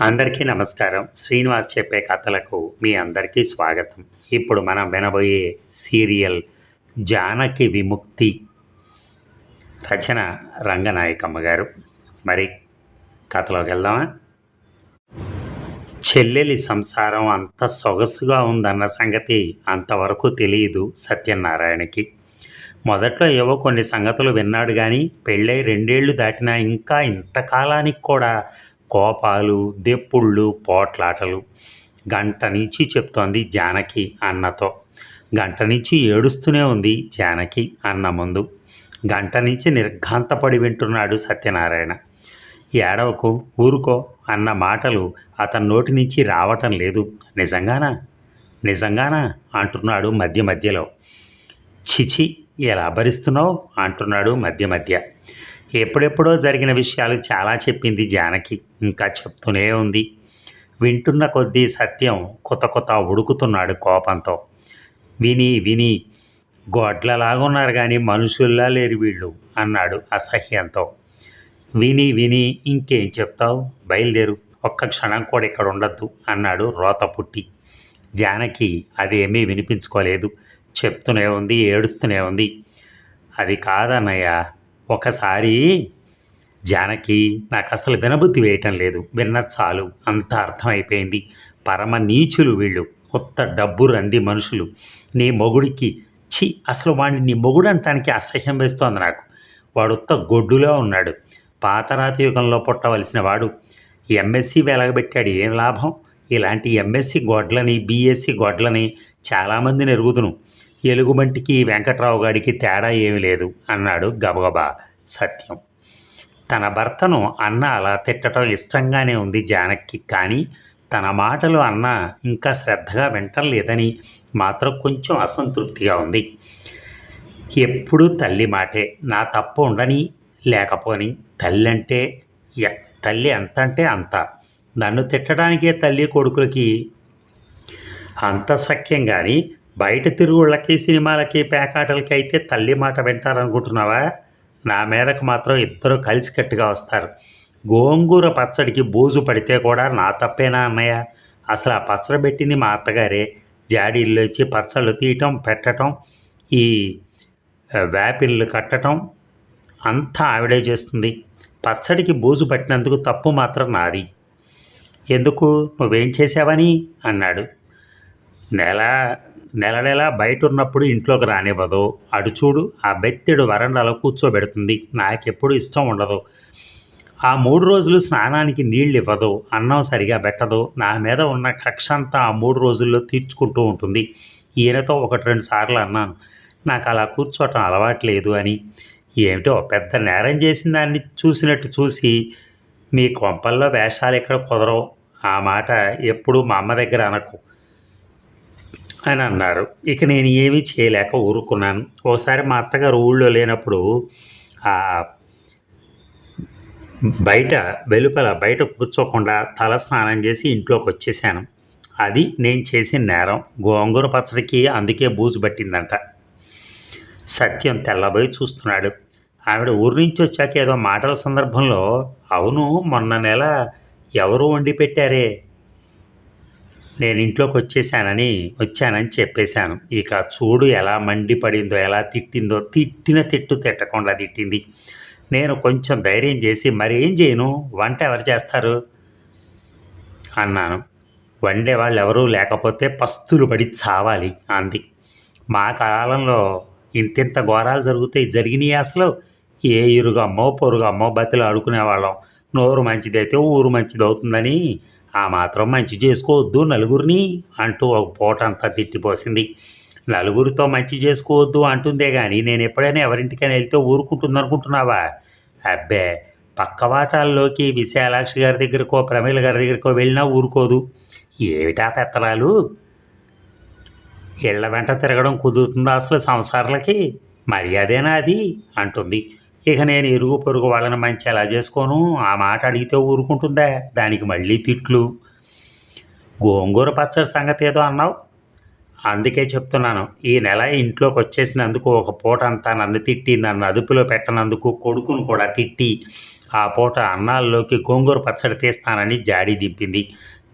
అందరికీ నమస్కారం. శ్రీనివాస్ చెప్పే కథలకు మీ అందరికీ స్వాగతం. ఇప్పుడు మనం వినబోయే సీరియల్ జానకి విముక్తి రచన రంగనాయకమ్మ గారు. మరి కథలోకి వెళ్దామా? చెల్లెలి సంసారం అంత సొగసుగా ఉందన్న సంగతి అంతవరకు తెలియదు సత్యనారాయణకి. మొదట్లో ఏవో కొన్ని సంగతులు విన్నాడు కానీ పెళ్ళై రెండేళ్ళు దాటినా ఇంకా ఇంతకాలానికి కూడా కోపాలు దెప్పుళ్ళు పోట్లాటలు. గంట నుంచి చెప్తోంది జానకి అన్నతో. గంట నుంచి ఏడుస్తూనే ఉంది జానకి అన్న ముందు. గంట నుంచి నిర్ఘాంతపడి వింటున్నాడు సత్యనారాయణ. ఏడవకు ఊరుకో అన్న మాటలు అతని నోటి నుంచి రావటం లేదు. నిజంగానా? నిజంగానా? అంటున్నాడు మధ్య మధ్యలో. చిచి ఎలా భరిస్తున్నావు? అంటున్నాడు మధ్య మధ్య. ఎప్పుడెప్పుడో జరిగిన విషయాలు చాలా చెప్పింది జానకి. ఇంకా చెప్తూనే ఉంది. వింటున్న కొద్దీ సత్యం కొత్త కొత్త ఉడుకుతున్నాడు కోపంతో. విని విని గొడ్లలాగున్నారు కానీ మనుషుల్లా లేరు వీళ్ళు అన్నాడు అసహ్యంతో. విని విని ఇంకేం చెప్తావు? బయలుదేరు. ఒక్క క్షణం కూడా ఇక్కడ ఉండద్దు అన్నాడు రోత పుట్టి. జానకి అదేమీ వినిపించుకోలేదు. చెప్తూనే ఉంది ఏడుస్తూనే ఉంది. అది కాదన్నయ్య ఒకసారి జానకి నాకు అసలు వినబుద్ధి వేయటం లేదు. విన్న చాలు. అంత అర్థమైపోయింది. పరమ నీచులు వీళ్ళు. కొత్త డబ్బు రంది మనుషులు. నీ మొగుడికి ఛీ! అసలు వాడిని నీ మొగుడు అంటానికి అసహ్యం వేస్తోంది నాకు. వాడు ఉత్త గొడ్డులో ఉన్నాడు. పాతరాతి యుగంలో పుట్టవలసిన వాడు. ఎంఎస్సి వెలగబెట్టాడు. ఏం లాభం? ఇలాంటి ఎంఎస్సి గొడ్లని బీఎస్సి గొడ్లని చాలామంది నెరుగుదును. ఎలుగుబంటికి వెంకట్రావు గారికి తేడా ఏమీ లేదు అన్నాడు గబగబా సత్యం. తన భర్తను అన్న అలా తిట్టడం ఇష్టంగానే ఉంది జానక్కి కానీ తన మాటలు అన్న ఇంకా శ్రద్ధగా వింటం లేదని మాత్రం కొంచెం అసంతృప్తిగా ఉంది. ఎప్పుడూ తల్లి మాటే నా తప్పు ఉండని లేకపోని తల్లి అంటే ఎ- తల్లి ఎంత అంటే అంత. నన్ను తిట్టడానికే తల్లి కొడుకులకి అంత సఖ్యం కానీ బయట తిరుగుళ్ళకి సినిమాలకి పేకాటలకి అయితే తల్లి మాట వింటారనుకుంటున్నావా? నా మీదకు మాత్రం ఇద్దరు కలిసికట్టుగా వస్తారు. గోంగూర పచ్చడికి బూజు పడితే కూడా నా తప్పేనా అన్నయ్య? అసలు ఆ పచ్చడి పెట్టింది మా అత్తగారే. జాడీళ్ళు ఇచ్చి పచ్చళ్ళు తీయటం పెట్టటం ఈ వేపిళ్ళు కట్టటం అంతా ఆవిడే చేస్తుంది. పచ్చడికి బూజు పట్టినందుకు తప్పు మాత్రం నాది. ఎందుకు? నువ్వేం చేసావని అన్నాడు. నెల నెల నెల బయట ఉన్నప్పుడు ఇంట్లోకి రానివ్వదు. అటు చూడు ఆ బెత్తెడు వరండాలో కూర్చోబెడుతుంది. నాకెప్పుడు ఇష్టం ఉండదు. ఆ మూడు రోజులు స్నానానికి నీళ్ళు ఇవ్వదు అన్నం సరిగా పెట్టదు. నా మీద ఉన్న కక్ష అంతా ఆ మూడు రోజుల్లో తీర్చుకుంటూ ఉంటుంది. ఈయనతో ఒకటి రెండు సార్లు అన్నాను. నాకు అలా కూర్చోవటం అలవాట్లేదు అని. ఏమిటో పెద్ద నేరం చేసిన దాన్ని చూసినట్టు చూసి మీ కొంపల్లో వేషాలు ఎక్కడ కుదరవు. ఆ మాట ఎప్పుడు మా అమ్మ దగ్గర అనకు. అని అన్నారు. ఇక నేను ఏమీ చేయలేక ఊరుకున్నాను. ఓసారి మా అత్తగారు ఊళ్ళో లేనప్పుడు బయట వెలుపల బయట కూర్చోకుండా తల స్నానం చేసి ఇంట్లోకి వచ్చేసాను అది నేను చేసిన నేరం. గోంగూర పచ్చడికి అందుకే బూజు పట్టిందంట. సత్యం తెల్లబోయి చూస్తున్నాడు. ఆవిడ ఊరి నుంచి వచ్చాక ఏదో మాటల సందర్భంలో అవును మొన్న నెల ఎవరు వండి పెట్టారే? నేను ఇంట్లోకి వచ్చేసానని వచ్చానని చెప్పేశాను. ఇక చూడు ఎలా మండిపడిందో ఎలా తిట్టిందో తిట్టిన తిట్టు తిట్టకుండా తిట్టింది. నేను కొంచెం ధైర్యం చేసి మరి ఏం చేయను? వంట ఎవరు చేస్తారు? అన్నాను. వండే వాళ్ళు ఎవరూ లేకపోతే పస్తులు పడి చావాలి అంది. మా కాలంలో ఇంతింత ఘోరాలు జరుగుతాయి జరిగినాయి అసలు? ఏ ఇరుగమ్మో పొరుగమ్మో బతిలో ఆడుకునేవాళ్ళం నోరు మంచిదైతే ఊరు మంచిది అవుతుందని ఆ మాత్రం మంచి చేసుకోవద్దు నలుగురిని అంటూ ఒక పూట అంతా తిట్టిపోసింది నలుగురితో మంచి చేసుకోవద్దు అంటుందే కానీ నేను ఎప్పుడైనా ఎవరింటికైనా వెళ్తే ఊరుకుంటుంది అనుకుంటున్నావా అబ్బే పక్క వాటాల్లోకి విశాలాక్షి గారి దగ్గరకో ప్రమీల గారి దగ్గరకో వెళ్ళినా ఊరుకోదు. ఏమిటా పెత్తనాలు? ఇళ్ళ వెంట తిరగడం కుదురుతుందా అసలు సంసారాలకి? మర్యాదేనా అది? అంటుంది. ఇక నేను ఇరుగు పొరుగు వాళ్ళని మంచి ఎలా చేసుకోను. ఆ మాట అడిగితే ఊరుకుంటుందా. దానికి మళ్ళీ తిట్లు. గోంగూర పచ్చడి సంగతి ఏదో అన్నావు? అందుకే చెప్తున్నాను. ఈ నెల ఇంట్లోకి వచ్చేసినందుకు ఒక పూట అంతా నన్ను తిట్టి నన్ను అదుపులో పెట్టనందుకు కొడుకును కూడా తిట్టి ఆ పూట అన్నాల్లోకి గోంగూర పచ్చడి తీస్తానని జాడీ దింపింది.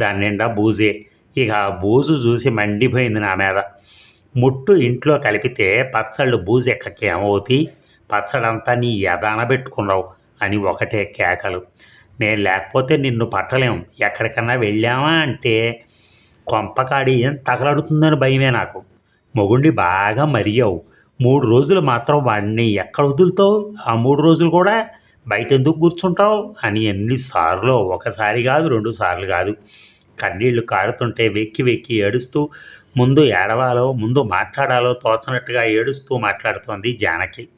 దాని నిండా బూజే. ఇక ఆ బూజు చూసి మండిపోయింది నా మీద. ముట్టు ఇంట్లో కలిపితే పచ్చళ్ళు బూజు ఎక్కకి ఏమవుతాయి పచ్చడంతా నీ ఎదాన పెట్టుకున్నావు అని ఒకటే కేకలు. నేను లేకపోతే నిన్ను పట్టలేం. ఎక్కడికన్నా వెళ్ళామా అంటే కొంపకాడి ఏం తగలడుతుందని భయమే నాకు. మొగుండి బాగా మరియావు మూడు రోజులు మాత్రం వాడిని ఎక్కడ వదులుతావు? ఆ మూడు రోజులు కూడా బయట ఎందుకు కూర్చుంటావు? అని ఎన్నిసార్లు ఒకసారి కాదు రెండు సార్లు కాదు. కన్నీళ్ళు కారుతుంటే వెక్కి వెక్కి ఏడుస్తూ ముందు ఏడవాలో ముందు మాట్లాడాలో తోచనట్టుగా ఏడుస్తూ మాట్లాడుతోంది జానకి.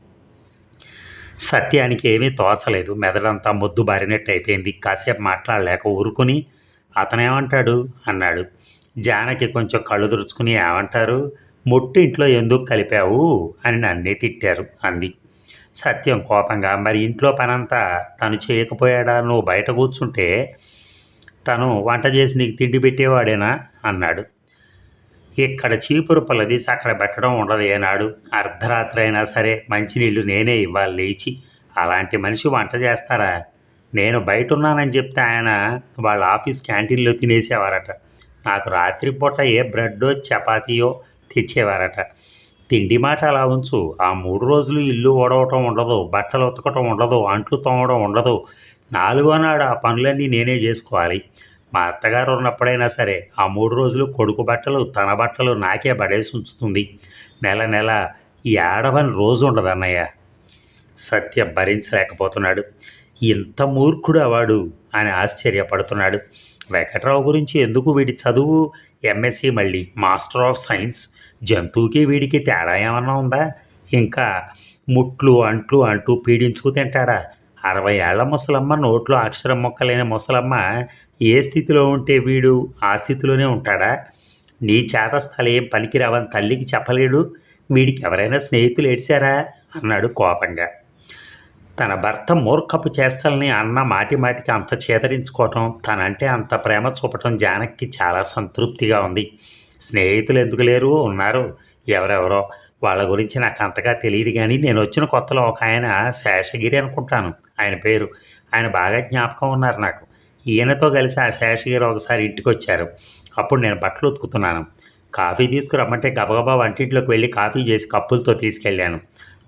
సత్యానికి ఏమీ తోచలేదు. మెదడంతా మొద్దు బారినట్టు అయిపోయింది. కాసేపు మాట్లాడలేక ఊరుకుని అతనేమంటాడు? అన్నాడు. జానకి కొంచెం కళ్ళు దురుచుకుని ఏమంటారు? మొట్టి ఇంట్లో ఎందుకు కలిపావు? అని నన్నే తిట్టారు అంది. సత్యం కోపంగా మరి ఇంట్లో పనంతా తను చేయకపోయాడా? నువ్వు బయట కూర్చుంటే తను వంట చేసి నీకు తిండి పెట్టేవాడేనా? అన్నాడు. ఇక్కడ చీపురు పల్లది అక్కడ పెట్టడం ఉండదు ఏనాడు. అర్ధరాత్రి అయినా సరే మంచినీళ్ళు నేనే ఇవ్వాలి లేచి. అలాంటి మనిషి వంట చేస్తారా? నేను బయట ఉన్నానని చెప్తే ఆయన వాళ్ళ ఆఫీస్ క్యాంటీన్లో తినేసేవారట. నాకు రాత్రిపూట ఏ బ్రెడ్డో చపాతీయో తెచ్చేవారట. తిండి మాట అలా ఉంచు. ఆ మూడు రోజులు ఇల్లు ఓడవటం ఉండదు బట్టలు ఉతకటం ఉండదు అంట్లు తోమడం ఉండదు. నాలుగో నాడు ఆ పనులన్నీ నేనే చేసుకోవాలి. మా అత్తగారు ఉన్నప్పుడైనా సరే ఆ మూడు రోజులు కొడుకు బట్టలు తన బట్టలు నాకే పడేసి ఉంచుతుంది. నెల నెల ఏడవని రోజు ఉండదు అన్నయ్య. సత్య భరించలేకపోతున్నాడు. ఇంత మూర్ఖుడు అవాడు అని ఆశ్చర్యపడుతున్నాడు. వెంకట్రావు గురించి ఎందుకు వీడి చదువు ఎంఎస్సి మళ్ళీ మాస్టర్ ఆఫ్ సైన్స్? జంతువుకి వీడికి తేడా ఏమన్నా ఉందా? ఇంకా ముట్లు అంట్లు అంటూ పీడించుకు తింటాడా? అరవై ఏళ్ళ ముసలమ్మ నోట్లో అక్షరం మొక్కలేని ముసలమ్మ ఏ స్థితిలో ఉంటే వీడు? ఆ స్థితిలోనే ఉంటాడా? నీ చేతస్థలు ఏం పనికిరావని తల్లికి చెప్పలేడు? వీడికి ఎవరైనా స్నేహితులు ఏడ్చారా? అన్నాడు కోపంగా. తన భర్త మూర్ఖపు చేష్టల్ని అన్న మాటి మాటికి అంత చేదరించుకోవటం తనంటే అంత ప్రేమ చూపటం జానక్కి చాలా సంతృప్తిగా ఉంది. స్నేహితులు ఎందుకు లేరు? ఉన్నారు. ఎవరెవరో. వాళ్ళ గురించి నాకు అంతగా తెలియదు కానీ నేను వచ్చిన కొత్తలో ఒక ఆయన శేషగిరి అనుకుంటాను. ఆయన పేరు. ఆయన బాగా జ్ఞాపకం ఉన్నారు నాకు. ఈయనతో కలిసి ఆ శేషగిరి ఒకసారి ఇంటికి వచ్చారు అప్పుడు నేను బట్టలు ఉతుకుతున్నాను. కాఫీ తీసుకురమ్మంటే గబగబా వంటింట్లోకి వెళ్ళి కాఫీ చేసి కప్పులతో తీసుకెళ్ళాను.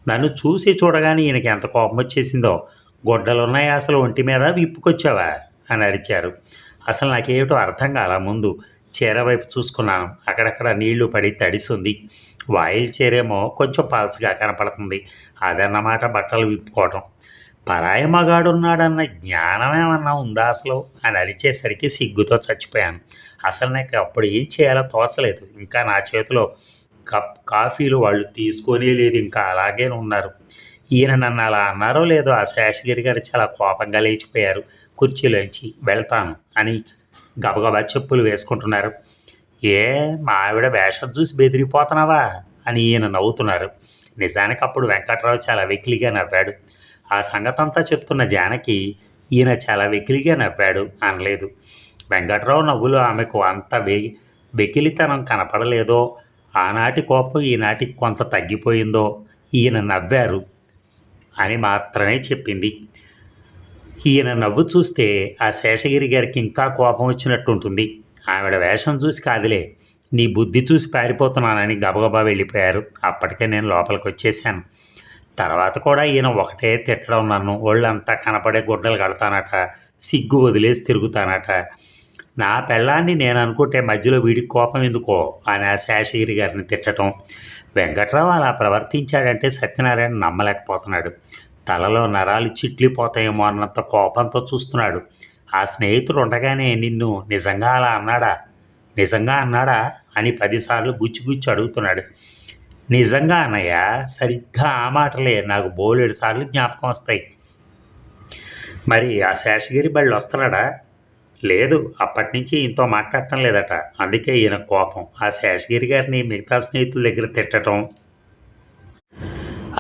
నన్ను చూసి చూడగానే ఈయనకి ఎంత కోపం వచ్చేసిందో. గొడ్డలున్నాయి అసలు ఒంటి మీద విప్పుకొచ్చావా? అని అరిచారు. అసలు నాకేమిటో అర్థం కాల ముందు. చీర వైపు చూసుకున్నాను. అక్కడక్కడ నీళ్ళు పడి తడిసింది. వాయిల్ చీరేమో కొంచెం పలసగా కనపడుతుంది. అదన్నమాట బట్టలు విప్పుకోవటం. పరాయి మగాడున్నాడన్న జ్ఞానం ఏమన్నా ఉందా అసలు? అని అరిచేసరికి సిగ్గుతో చచ్చిపోయాను. అసలు నాకు అప్పుడు ఏం చేయాలో తోచలేదు. ఇంకా నా చేతిలో కప్ కాఫీలు వాళ్ళు తీసుకొనే లేదు. ఇంకా అలాగే ఉన్నారు. ఈయన నన్ను అలా అన్నారో లేదో ఆ శేషగిరి గారు చాలా కోపంగా లేచిపోయారు. కుర్చీలోంచి వెళ్తాను అని గబగబా చెప్పులు వేసుకుంటున్నారు. ఏ మా ఆవిడ వేషం చూసి బెదిరిపోతున్నావా? అని ఈయన నవ్వుతున్నారు. నిజానికి అప్పుడు వెంకట్రావు చాలా వెకిలిగా నవ్వాడు. ఆ సంగతంతా చెప్తున్న జానకి ఈయన చాలా వెకిలిగా నవ్వాడు అనలేదు. వెంకట్రావు నవ్వులో ఆమెకు అంత వె వెకిలితనం కనపడలేదో ఆనాటి కోపం ఈనాటికి కొంత తగ్గిపోయిందో ఈయన నవ్వారు అని మాత్రమే చెప్పింది. ఈయన నవ్వు చూస్తే ఆ శేషగిరి గారికి ఇంకా కోపం వచ్చినట్టు ఉంటుంది. ఆవిడ వేషం చూసి కాదులే నీ బుద్ధి చూసి పారిపోతున్నానని గబగబా వెళ్ళిపోయారు. అప్పటికే నేను లోపలికి వచ్చేసాను తర్వాత కూడా ఈయన ఒకటే తిట్టడం నన్ను ఒళ్ళంతా కనపడే గుడ్డలు కడతానట సిగ్గు వదిలేసి తిరుగుతానట. నా పెళ్ళాన్ని నేను అనుకుంటే మధ్యలో వీడికి కోపం ఎందుకో అని ఆ శేషగిరి గారిని తిట్టడం వెంకట్రావు అలా ప్రవర్తించాడంటే సత్యనారాయణ నమ్మలేకపోతున్నాడు. తలలో నరాలు చిట్లిపోతాయేమో అన్నంత కోపంతో చూస్తున్నాడు. ఆ స్నేహితుడు ఉండగానే నిన్ను నిజంగా అలా అన్నాడా? నిజంగా అన్నాడా? అని పదిసార్లు గుచ్చి గుచ్చి అడుగుతున్నాడు. నిజంగా అన్నయ్య సరిగ్గా ఆ మాటలే నాకు బోలెడు సార్లు జ్ఞాపకం వస్తాయి. మరి ఆ శేషగిరి బళ్ళు వస్తున్నాడా? లేదు అప్పటి నుంచి ఇంతో మాట్లాడటం లేదట. అందుకే ఈయన కోపం. ఆ శేషగిరి గారిని మిగతా స్నేహితుల దగ్గర తిట్టడం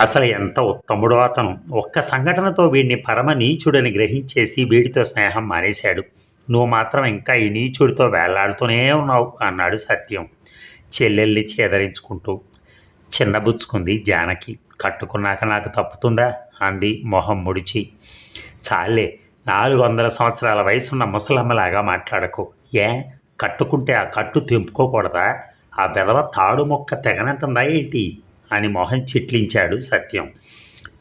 అసలు ఎంత ఉత్తముడో అతను. ఒక్క సంఘటనతో వీడిని పరమ నీచుడని గ్రహించేసి వీడితో స్నేహం మానేశాడు. నువ్వు మాత్రం ఇంకా ఈ నీచుడితో వేళ్ళాడుతూనే ఉన్నావు అన్నాడు సత్యం. చెల్లెల్ని చేదరించుకుంటూ. చిన్నబుచ్చుకుంది జానకి. కట్టుకున్నాక నాకు తప్పుతుందా? అంది మొహం ముడిచి. చాలే నాలుగు వందల సంవత్సరాల వయసున్న ముసలమ్మలాగా మాట్లాడకు. ఏ? కట్టుకుంటే ఆ కట్టు తెంపుకోకూడదా? ఆ వెధవ తాడు మొక్క తెగనంటుందా ఏంటి? అని మొహం చిట్లించాడు సత్యం.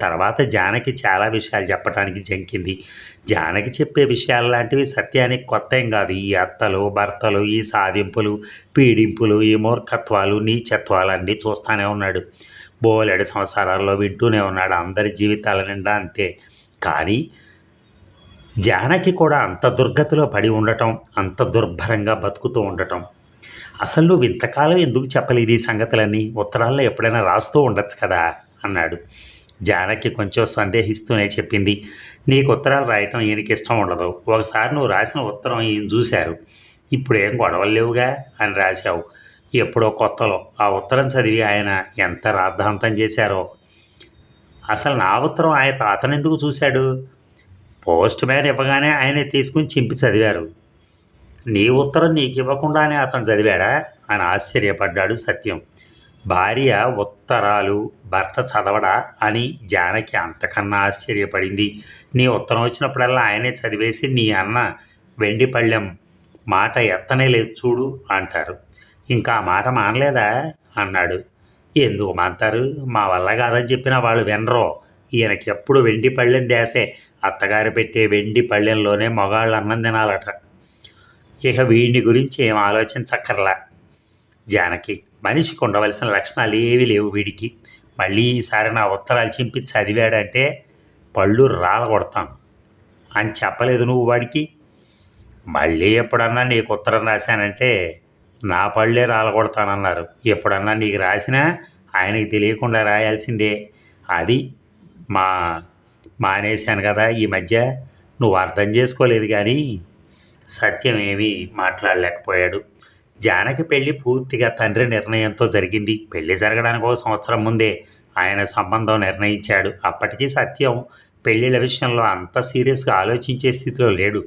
తర్వాత జానకి చాలా విషయాలు చెప్పడానికి జంకింది. జానకి చెప్పే విషయాలు లాంటివి సత్యానికి కొత్త ఏం కాదు. ఈ అత్తలు భర్తలు ఈ సాధింపులు పీడింపులు ఈ మూర్ఖత్వాలు నీచత్వాలు అన్నీ చూస్తూనే ఉన్నాడు. బోలెడు సంవత్సరాల్లో వింటూనే ఉన్నాడు. అందరి జీవితాల నిండా అంతే. కానీ జానకి కూడా అంత దుర్గతిలో పడి ఉండటం అంత దుర్భరంగా బతుకుతూ ఉండటం అసలు నువ్వు ఇంతకాలం ఎందుకు చెప్పలేదు ఈ సంగతులని ఉత్తరాల్లో ఎప్పుడైనా రాస్తూ ఉండొచ్చు కదా? అన్నాడు. జానకి కొంచెం సందేహిస్తూనే చెప్పింది. నీకు ఉత్తరాలు రాయటం ఈయనకి ఇష్టం ఉండదు. ఒకసారి నువ్వు రాసిన ఉత్తరం ఈయన చూశారు. ఇప్పుడు ఏం గొడవలు లేవుగా? అని రాశావు. ఎప్పుడో కొత్తలో. ఆ ఉత్తరం చదివి ఆయన ఎంత రాద్ధాంతం చేశారో. అసలు నా ఉత్తరం ఆయన అతను ఎందుకు చూశాడు? పోస్ట్ మ్యాన్ ఇవ్వగానే ఆయనే తీసుకుని చింపి చదివారు. నీ ఉత్తరం నీకు ఇవ్వకుండానే అతను చదివాడా? అని ఆశ్చర్యపడ్డాడు సత్యం. భార్య ఉత్తరాలు భర్త చదవడా? అని జానకి అంతకన్నా ఆశ్చర్యపడింది. నీ ఉత్తరం వచ్చినప్పుడల్లా ఆయనే చదివేసి నీ అన్న వెండిపళ్ళెం మాట ఎత్తనే లేదు చూడు అంటారు. ఇంకా మాట మానలేదా? అన్నాడు. ఎందుకు మాంటారు మా వల్ల కాదని చెప్పిన వాళ్ళు వినరో. ఈయనకి ఎప్పుడు వెండి పళ్ళెం దేసే. అత్తగారు పెట్టే వెండి పళ్ళెంలోనే మగాళ్ళు అన్నం తినాలట. ఇక వీడిని గురించి ఏం ఆలోచించక్కర్లా. జానకి మనిషికి ఉండవలసిన లక్షణాలు ఏవి లేవు వీడికి. మళ్ళీ ఈసారి నా ఉత్తరాలు చింపి చదివాడంటే పళ్ళు రాలగొడతాను. అని చెప్పలేదు నువ్వు వాడికి? మళ్ళీ ఎప్పుడన్నా నీకు ఉత్తరం రాశానంటే నా పళ్ళే రాలగొడతానన్నారు. ఎప్పుడన్నా నీకు రాసినా ఆయనకి తెలియకుండా రాయాల్సిందే. అది మా మానేశాను కదా ఈ మధ్య. నువ్వు అర్థం చేసుకోలేదు కానీ సత్యం ఏమీ మాట్లాడలేకపోయాడు. జానకి పెళ్ళి పూర్తిగా తండ్రి నిర్ణయంతో జరిగింది. పెళ్ళి జరగడానికి ఒక సంవత్సరం ముందే ఆయన సంబంధం నిర్ణయించాడు. అప్పటికీ సత్యం పెళ్ళిళ్ళ విషయంలో అంత సీరియస్గా ఆలోచించే స్థితిలో లేడు.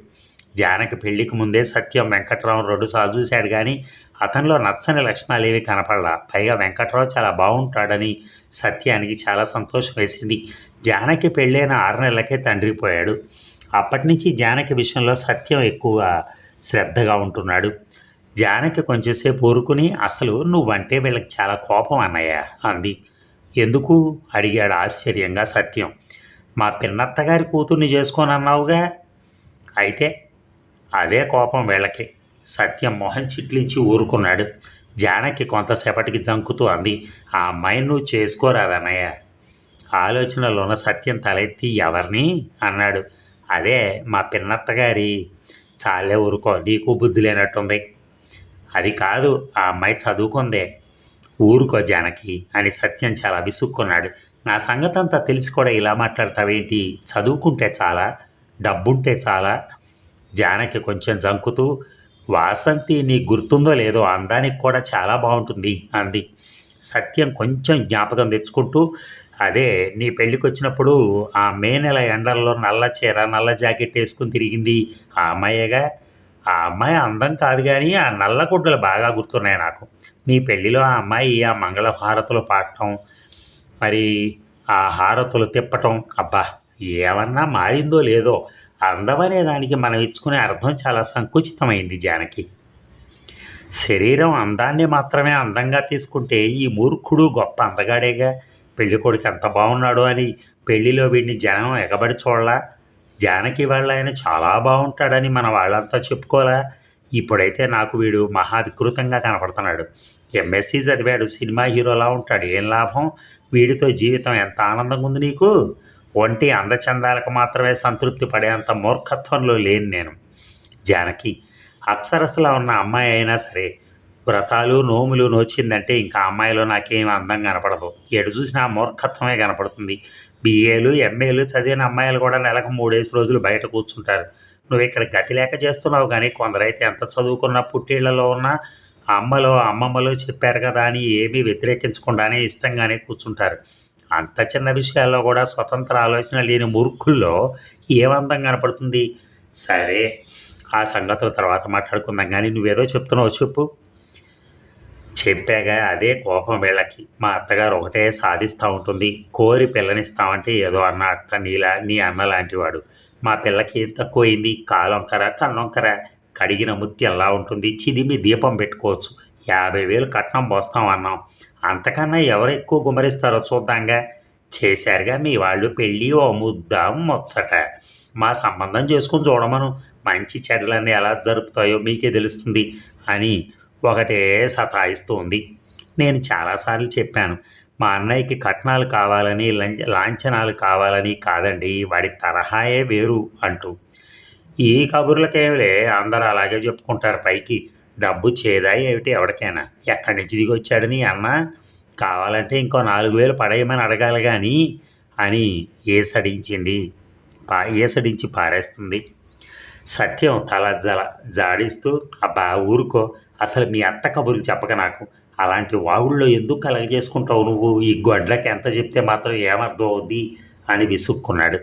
జానకి పెళ్ళికి ముందే సత్యం వెంకట్రావు రెండుసార్లు చూశాడు కానీ అతనిలో నచ్చని లక్షణాలు ఏవి కనపడలా. పైగా వెంకట్రావు చాలా బాగుంటాడని సత్యానికి చాలా సంతోషం వేసింది. జానకి పెళ్ళైన ఆరు నెలలకే తండ్రి పోయాడు అప్పటి నుంచి జానకి విషయంలో సత్యం ఎక్కువ శ్రద్ధగా ఉంటున్నాడు. జానకి కొంచెంసేపు ఊరుకుని అసలు నువ్వంటే వీళ్ళకి చాలా కోపం అన్నయ్య అంది. ఎందుకు? అడిగాడు ఆశ్చర్యంగా సత్యం. మా పిన్నత్తగారి కూతుర్ని చేసుకోనన్నావుగా? అయితే అదే కోపం వీళ్ళకి. సత్యం మొహం చిట్లించి ఊరుకున్నాడు. జానకి కొంతసేపటికి జంకుతూ అంది. ఆ అమ్మాయిని నువ్వు చేసుకోరాదన్నయ్య. ఆలోచనలోన సత్యం తలెత్తి ఎవరిని? అన్నాడు. అదే మా పిన్నత్తగారి చాలే ఊరుకో నీకు బుద్ధి లేనట్టుంది. అది కాదు ఆ అమ్మాయి చదువుకుందే. ఊరుకో జానకి అని సత్యం చాలా విసుక్కున్నాడు. నా సంగతి అంతా తెలిసి కూడా ఇలా మాట్లాడతావేంటి? చదువుకుంటే చాలా డబ్బుంటే చాలా. జానకి కొంచెం జంకుతూ వాసంతి నీ గుర్తుందో లేదో అందానికి కూడా చాలా బాగుంటుంది అంది. సత్యం కొంచెం జ్ఞాపకం తెచ్చుకుంటూ అదే నీ పెళ్ళికి వచ్చినప్పుడు ఆ మే నెల ఎండల్లో నల్ల చీర నల్ల జాకెట్ వేసుకుని తిరిగింది ఆ అమ్మాయేగా. ఆ అమ్మాయి అందం కాదు కానీ ఆ నల్ల గుడ్డలు బాగా గుర్తున్నాయి నాకు. నీ పెళ్ళిలో ఆ అమ్మాయి ఆ మంగళ హారతులు పాడటం మరి ఆ హారతులు తిప్పటం అబ్బా! ఏమన్నా మారిందో లేదో అందమనే దానికి మనం ఇచ్చుకునే అర్థం చాలా సంకుచితమైంది జానకి. శరీరం అందాన్ని మాత్రమే అందంగా తీసుకుంటే ఈ మూర్ఖుడు గొప్ప అందగాడేగా. పెళ్ళి కొడుకు ఎంత బాగున్నాడు అని పెళ్ళిలో వీడిని జనం ఎగబడి చూడలా. జానకి వాళ్ళ ఆయన చాలా బాగుంటాడని మన వాళ్ళంతా చెప్పుకోలే. ఇప్పుడైతే నాకు వీడు మహా వికృతంగా కనపడుతున్నాడు. ఎంఎస్సీ చదివాడు సినిమా హీరోలా ఉంటాడు. ఏం లాభం? వీడితో జీవితం ఎంత ఆనందంగా ఉంది నీకు? ఒంటి అందచందాలకు మాత్రమే సంతృప్తి పడేంత మూర్ఖత్వంలో లేని నేను. జానకి అప్సరసలా ఉన్న అమ్మాయి అయినా సరే వ్రతాలు నోములు నోచిందంటే ఇంకా అమ్మాయిలో నాకేం అందం కనపడదు. ఎటు చూసినా మూర్ఖత్వమే కనపడుతుంది. బీఏలు ఎంఏలు చదివిన అమ్మాయిలు కూడా నెలకు మూడేసి రోజులు బయట కూర్చుంటారు. నువ్వు ఇక్కడ గతి లేక చేస్తున్నావు కానీ కొందరైతే ఎంత చదువుకున్న పుట్టిళ్ళలో ఉన్న అమ్మలో అమ్మమ్మలో చెప్పారు కదా అని ఏమీ వ్యతిరేకించకుండానే ఇష్టంగానే కూర్చుంటారు. అంత చిన్న విషయాల్లో కూడా స్వతంత్ర ఆలోచన లేని మూర్ఖుల్లో ఏమందం కనపడుతుంది? సరే ఆ సంగతుల తర్వాత మాట్లాడుకుందాం. కానీ నువ్వేదో చెప్తున్నావు చెప్పు. చెప్పాగా అదే కోపం వీళ్ళకి. మా అత్తగారు ఒకటే సాధిస్తూ ఉంటుంది. కోరి పిల్లనిస్తామంటే ఏదో అన్న అట్ట నీలా నీ అన్న లాంటివాడు. మా పిల్లకి తక్కువైంది కాలొంకర కన్నొంకర. కడిగిన ముత్తి ఎలా ఉంటుంది? చిదిమి దీపం పెట్టుకోవచ్చు. యాభై వేలు కట్నం పోస్తాం అన్నాం. అంతకన్నా ఎవరు ఎక్కువ గుమరిస్తారో చూద్దాంగా. చేశారుగా మీ వాళ్ళు పెళ్ళి ఓ ముద్ద ముచ్చట. మా సంబంధం చేసుకుని చూడమను. మంచి చెడ్డలన్నీ ఎలా జరుపుతాయో మీకే తెలుస్తుంది అని ఒకటే సతాయిస్తూ ఉంది నేను చాలాసార్లు చెప్పాను మా అన్నయ్యకి కట్నాలు కావాలని లంచ లాంఛనాలు కావాలని కాదండి వాడి తరహాయే వేరు అంటూ. ఈ కబుర్లకేమిలే అందరూ అలాగే చెప్పుకుంటారు పైకి డబ్బు చేదా ఏమిటి ఎవరికైనా? ఎక్కడి నుంచి దిగి వచ్చాడని అన్న? కావాలంటే ఇంకో నాలుగు వేలు పడేయమని అడగాలి కానీ అని ఏసడించింది పా ఏసడించి పారేస్తుంది. సత్యం తల జల జాడిస్తూ అబ్బా ఊరుకో అసలు మీ అత్త కబుర్లు చెప్పక నాకు. అలాంటి వాగుల్లో ఎందుకు కలగజేసుకుంటావు నువ్వు? ఈ గొడ్లకి ఎంత చెప్తే మాత్రం ఏమర్థం అవుద్ది? అని విసుక్కున్నాడు.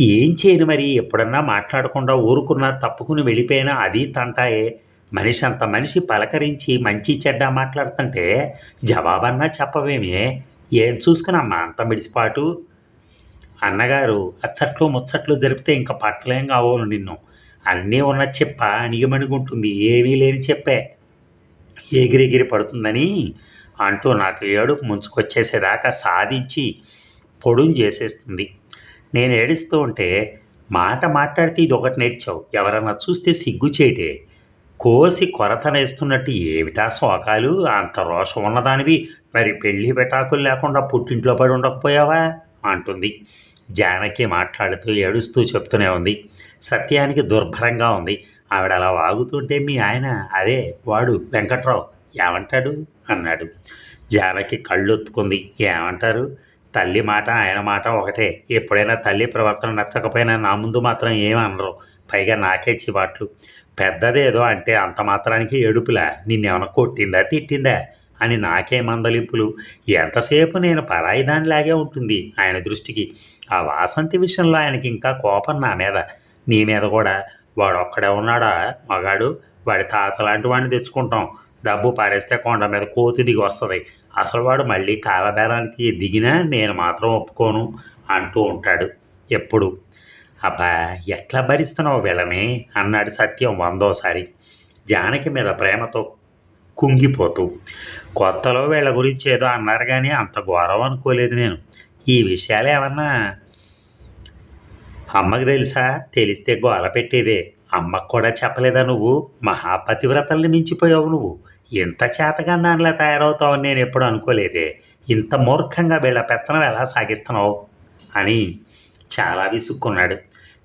ఏం చేయను మరి? ఎప్పుడన్నా మాట్లాడకుండా ఊరుకున్నా తప్పుకుని వెళ్ళిపోయినా అది తంటాయే. మనిషి అంత మనిషి పలకరించి మంచి చెడ్డ మాట్లాడుతుంటే జవాబన్నా చెప్పవేమే. ఏం చూసుకునమ్మా అంత మిడిసిపాటు? అన్నగారు అచ్చట్లు ముచ్చట్లు జరిపితే ఇంకా పట్టలేం కావోను నిన్ను. అన్నీ ఉన్న చెప్ప అణిగిమణిగుంటుంది. ఏమీ లేని చెప్పే. ఎగిరెగిరి పడుతుందని అంటూ నాకు ఏడుపు ముంచుకొచ్చేసేదాకా సాధించి పొడుం చేసేస్తుంది. నేను ఏడుస్తూ ఉంటే మాట మాట్లాడితే ఇది ఒకటి నేర్చావు. ఎవరన్నా చూస్తే సిగ్గు చేయటే కోసి కొరతనేస్తున్నట్టు ఏమిటా శోకాలు? అంత రోషం ఉన్నదానివి. మరి పెళ్ళి పెటాకులు లేకుండా పుట్టింట్లో పడి ఉండకపోయావా? అంటుంది. జానకి మాట్లాడుతూ ఏడుస్తూ చెప్తూనే ఉంది. సత్యానికి దుర్భరంగా ఉంది. ఆవిడ అలా వాగుతుంటే మీ ఆయన అదే వాడు వెంకట్రావు ఏమంటాడు? అన్నాడు. జానకి కళ్ళొత్తుకుంది. ఏమంటారు? తల్లి మాట ఆయన మాట ఒకటే. ఎప్పుడైనా తల్లి ప్రవర్తన నచ్చకపోయినా నా ముందు మాత్రం ఏమీ అనరు. పైగా నాకే చివాట్లు. పెద్దదేదో అంటే అంత మాత్రానికి ఏడుపులా. నిన్నేమైనా కొట్టిందా తిట్టిందా? అని నాకే మందలింపులు. ఎంతసేపు నేను పరాయి దానిలాగే ఉంటుంది ఆయన దృష్టికి. ఆ వాసంతి విషయంలో ఆయనకి ఇంకా కోపం నా మీద. నీ మీద కూడా. వాడు ఒక్కడే ఉన్నాడా? మగాడు వాడి తాత లాంటి వాడిని తెచ్చుకుంటాం. డబ్బు పారేస్తే కొండ మీద కోతి దిగి వస్తుంది. అసలు వాడు మళ్ళీ కాలబేరానికి దిగినా నేను మాత్రం ఒప్పుకోను అంటూ ఉంటాడు ఎప్పుడు. అబ్బా ఎట్లా భరిస్తున్నావు వీళ్ళని? అన్నాడు సత్యం వందోసారి. జానకి మీద ప్రేమతో కుంగిపోతూ. కొత్తలో వీళ్ళ గురించి ఏదో అన్నారు కానీ అంత ఘోరం అనుకోలేదు నేను. ఈ విషయాలు ఏమన్నా అమ్మకు తెలుసా? తెలిస్తే గోల పెట్టేదే. అమ్మకు కూడా చెప్పలేదా నువ్వు? మహాపతివ్రతల్ని మించిపోయావు నువ్వు. ఇంత చేతగా దానిలా తయారవుతావని నేను ఎప్పుడు అనుకోలేదే. ఇంత మూర్ఖంగా వీళ్ళ పెత్తనం ఎలా సాగిస్తున్నావు? అని చాలా విసుక్కున్నాడు.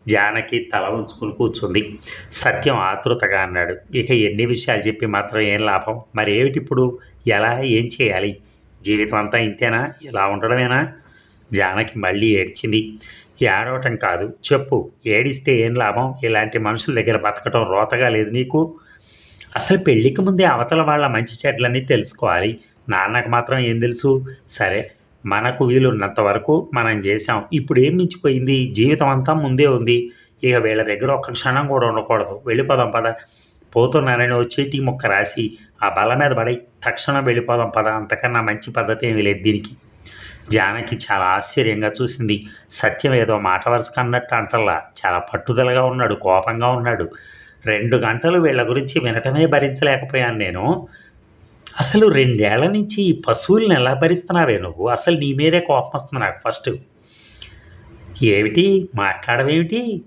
జానకి తల ఉంచుకుని కూర్చుంది. సత్యం ఆతృతగా అన్నాడు. ఇక ఎన్ని విషయాలు చెప్పి మాత్రం ఏం లాభం? మరి ఏమిటి ఇప్పుడు ఎలా ఏం చేయాలి? జీవితం అంతా ఇంతేనా? ఇలా ఉండడమేనా? జానకి మళ్ళీ ఏడ్చింది. ఏడవటం కాదు చెప్పు ఏడిస్తే ఏం లాభం? ఇలాంటి మనుషుల దగ్గర బతకటం రోతగా లేదు నీకు? అసలు పెళ్ళికి ముందే అవతల వాళ్ళ మంచి చెడ్లన్నీ తెలుసుకోవాలి. నాన్నకు మాత్రం ఏం తెలుసు? సరే మనకు వీలున్నంత వరకు మనం చేసాం ఇప్పుడు ఏం మించిపోయింది? జీవితం అంతా ముందే ఉంది. ఇక వీళ్ళ దగ్గర ఒక్క క్షణం కూడా ఉండకూడదు. వెళ్ళిపోదాం పద. పోతున్నానని ఓ టీ ముక్క రాసి ఆ బల మీద పడి తక్షణం వెళ్ళిపోదాం పద అంతకన్నా మంచి పద్ధతి ఏమీ లేదు దీనికి. జానకి చాలా ఆశ్చర్యంగా చూసింది. సత్యం ఏదో మాట వరుస అన్నట్టు అంటల్లా చాలా పట్టుదలగా ఉన్నాడు కోపంగా ఉన్నాడు. రెండు గంటలు వీళ్ళ గురించి వినటమే భరించలేకపోయాను నేను. అసలు రెండేళ్ళ నుంచి ఈ పశువుల్ని ఎలా భరిస్తున్నావే నువ్వు? అసలు నీ మీదే కోపం వస్తుంది నాకు ఫస్ట్. ఏమిటి? మాట్లాడవేమిటి?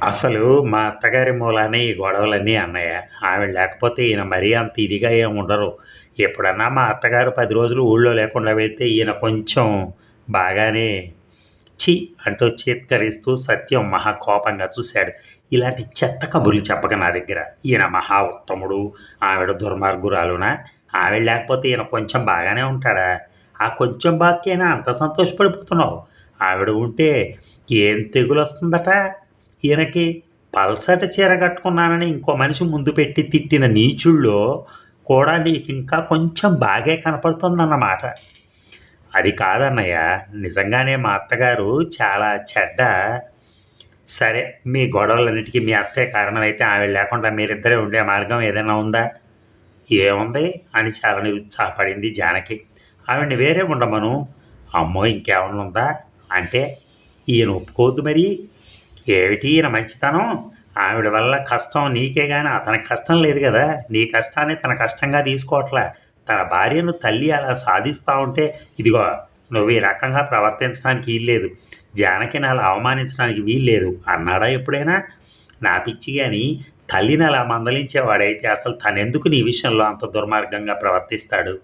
అసలు మా అత్తగారి మూలానే ఈ గొడవలన్నీ అన్నయ్య. ఆవిడ లేకపోతే ఈయన మరీ అంత ఇదిగా ఏమి ఉండరు. ఎప్పుడన్నా మా అత్తగారు పది రోజులు ఊళ్ళో లేకుండా వెళ్తే ఈయన కొంచెం బాగానే చి అంటూ చేత్కరిస్తూ సత్యం మహా కోపంగా చూశాడు. ఇలాంటి చెత్త కబుర్లు చెప్పక నా దగ్గర. ఈయన మహా ఉత్తముడు ఆవిడ దుర్మార్గురాలునా? ఆవిడ లేకపోతే ఈయన కొంచెం బాగానే ఉంటాడా? ఆ కొంచెం బాకైనా? అంత సంతోషపడిపోతున్నావు. ఆవిడ ఉంటే ఏం తెగులు వస్తుందట ఈయనకి పల్సట చీర కట్టుకున్నానని ఇంకో మనిషి ముందు పెట్టి తిట్టిన నీచుల్లో కూడా నీకు ఇంకా కొంచెం బాగే కనపడుతుందన్నమాట. అది కాదన్నయ్య నిజంగానే మా అత్తగారు చాలా చెడ్డ. సరే మీ గొడవలన్నిటికీ మీ అత్తే కారణమైతే ఆవిడ లేకుండా మీరిద్దరే ఉండే మార్గం ఏదైనా ఉందా? ఏముంది? అని చాలా నిరుత్సాహపడింది జానకి. ఆవిడని వేరే ఉండమను. అమ్మో ఇంకేమన్నా ఉందా? అంటే ఈయన ఒప్పుకోవద్దు మరి. ఏమిటి ఈయన మంచితనం? ఆవిడ వల్ల కష్టం నీకే కానీ అతనికి కష్టం లేదు కదా. నీ కష్టాన్ని తన కష్టంగా తీసుకోవట్లే. తన భార్యను తల్లి అలా సాధిస్తూ ఉంటే ఇదిగో నువ్వు ఈ రకంగా ప్రవర్తించడానికి వీల్లేదు. జానకిని అలా అవమానించడానికి వీల్లేదు. అన్నాడా ఎప్పుడైనా? నా పిచ్చి కానీ తల్లిని అలా మందలించేవాడైతే అసలు తనెందుకు నీ విషయంలో అంత దుర్మార్గంగా ప్రవర్తిస్తాడు?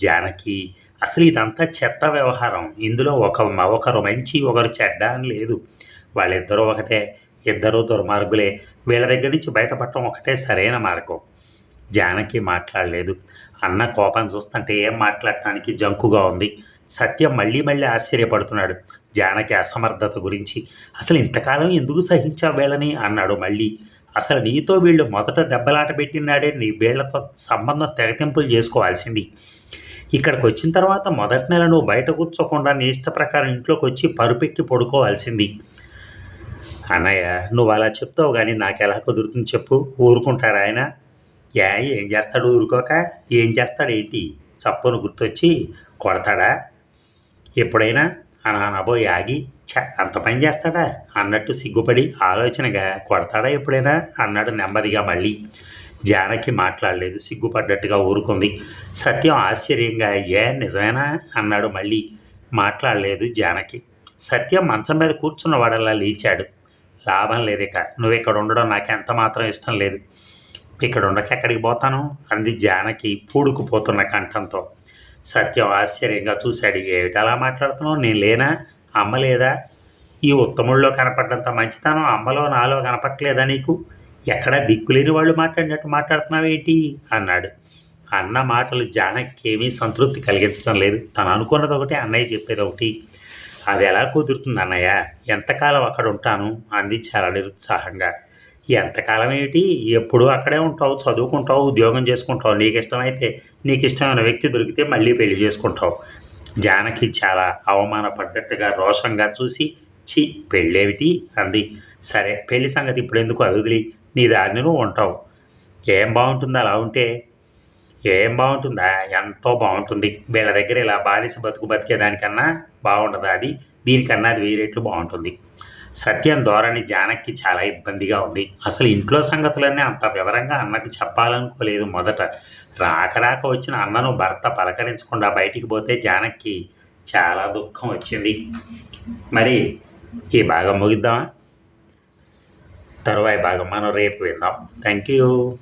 జానకి అసలు ఇదంతా చెత్త వ్యవహారం. ఇందులో ఒక ఒకరు మంచి ఒకరు చెడ్డ అని లేదు. వాళ్ళిద్దరూ ఒకటే ఇద్దరూ దుర్మార్గులే. వీళ్ళ దగ్గర నుంచి బయటపడటం ఒకటే సరైన మార్గం. జానకి మాట్లాడలేదు. అన్న కోపం చూస్తుంటే ఏం మాట్లాడటానికి జంకుగా ఉంది. సత్యం మళ్ళీ మళ్ళీ ఆశ్చర్యపడుతున్నాడు. జానకి అసమర్థత గురించి అసలు ఇంతకాలం ఎందుకు సహించావు వీళ్ళని? అన్నాడు మళ్ళీ. అసలు నీతో వీళ్ళు మొదట దెబ్బలాట పెట్టినాడే నీ వీళ్ళతో సంబంధం తెగతింపులు చేసుకోవాల్సింది. ఇక్కడికి వచ్చిన తర్వాత మొదటి నెల నువ్వు బయట కూర్చోకుండా నీ ఇష్ట ప్రకారం ఇంట్లోకి వచ్చి పరుపెక్కి పడుకోవాల్సింది. అన్నయ్య నువ్వు అలా చెప్తావు కానీ నాకు ఎలా కుదురుతుంది చెప్పు ఊరుకుంటారా ఆయన? యా ఏం చేస్తాడు ఊరుకోక ఏం చేస్తాడు ఏంటి? చప్పును గుర్తొచ్చి కొడతాడా? ఎప్పుడైనా అనానబోయి ఆగి చ అంత పని చేస్తాడా? అన్నట్టు సిగ్గుపడి ఆలోచనగా కొడతాడా ఎప్పుడైనా? అన్నాడు నెమ్మదిగా మళ్ళీ. జానకి మాట్లాడలేదు సిగ్గుపడ్డట్టుగా ఊరుకుంది. సత్యం ఆశ్చర్యంగా ఏ నిజమేనా? అన్నాడు మళ్ళీ. మాట్లాడలేదు జానకి. సత్యం మంచం మీద కూర్చున్న వాడల్లా లేచాడు. లాభం లేదు ఇక. నువ్వు ఇక్కడ ఉండడం నాకు ఎంత మాత్రం ఇష్టం లేదు. ఇక్కడ ఉండక ఎక్కడికి పోతాను? అంది జానకి పూడుకుపోతున్న కంఠంతో. సత్యం ఆశ్చర్యంగా చూశాడు. ఏమిటి అలా మాట్లాడుతున్నావు? నేను లేనా? అమ్మ లేదా? ఈ ఉత్తముల్లో కనపడ్డంత మంచితనం అమ్మలో నాలో కనపట్లేదా నీకు? ఎక్కడ దిక్కులేని వాళ్ళు మాట్లాడినట్టు మాట్లాడుతున్నావేంటి అన్నాడు. అన్న మాటలు జానకి ఏమీ సంతృప్తి కలిగించడం లేదు. తను అనుకున్నది ఒకటి అన్నయ్య చెప్పేది ఒకటి. అది ఎలా కుదురుతుంది అన్నయ్య? ఎంతకాలం అక్కడ ఉంటాను? అంది చాలా నిరుత్సాహంగా. ఎంతకాలం ఏమిటి ఎప్పుడు అక్కడే ఉంటావు చదువుకుంటావు ఉద్యోగం చేసుకుంటావు. నీకు ఇష్టమైతే నీకు ఇష్టమైన వ్యక్తి దొరికితే మళ్ళీ పెళ్ళి చేసుకుంటావు. జానకి చాలా అవమానపడ్డట్టుగా రోషంగా చూసి చి పెళ్ళేమిటి? అంది. సరే పెళ్ళి సంగతి ఇప్పుడు ఎందుకు అదుదిలి నీ దారిని నువ్వు ఉంటావు. ఏం బాగుంటుంది అలా ఉంటే? ఏం బాగుంటుందా? ఎంతో బాగుంటుంది. వీళ్ళ దగ్గర ఇలా బానిస బతుకు బతికేదానికన్నా బాగుండదా అది? దీనికన్నా అది వెయ్యి రెట్లు బాగుంటుంది. సత్యం ధోరణి జానక్కి చాలా ఇబ్బందిగా ఉంది. అసలు ఇంట్లో సంగతులన్నీ అంత వివరంగా అన్నకి చెప్పాలనుకోలేదు మొదట. రాక రాక వచ్చిన అన్నను భర్త పలకరించకుండా బయటికి పోతే జానక్కి చాలా దుఃఖం వచ్చింది. మరి ఈ భాగం ముగిద్దామా? తరువాయి భాగం మనం రేపు విందాం. Thank you